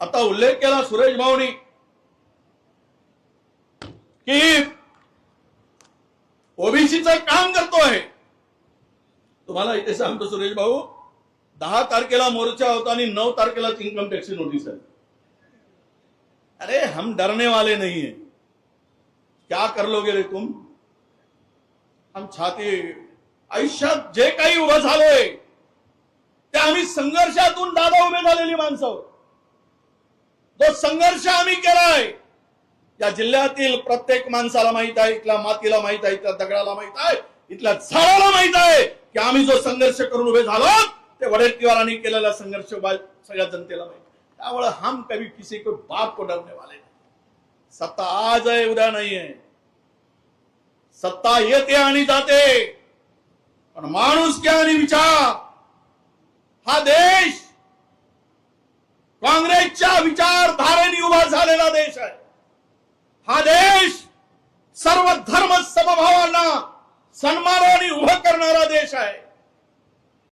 आता उल्लेख केला सुरेश भाऊनी की ओबीसीचं काम करतोय. तुम्हाला इथे सांगतो सुरेश भाऊ दहा तारखेला मोर्चा होता आणि नऊ तारखेला इन्कम टॅक्स नोटीस आहे अरे हम डरने वाले नहीं है. क्या कर लोगे रे तुम? हम छाती आयुष्यात जे काही उभं झालोय ते आम्ही संघर्षातून दादा उभे झालेली माणसं जो संघर्ष आम्ही केलाय या जिल्ह्यातील प्रत्येक माणसाला माहीत आहे इथल्या मातीला माहीत आहे इथल्या दगडाला माहीत आहे इथल्या झाडाला माहीत आहे की आम्ही जो संघर्ष करून उभे झालो ते वडेट्टीवारांनी केलेला संघर्ष सगळ्या जनतेला माहीत त्यामुळे हम कभी किसी को बाप को डरने वाले सत्ता आज आहे उद्या नाही आहे. सत्ता येते आणि जाते. पण माणूस क्या आणि विचार हा देश काँग्रेसच्या विचारधारेने उभा झालेला देश आहे. हा देश सर्व धर्म समभावांना सन्मानाने उभं करणारा देश आहे.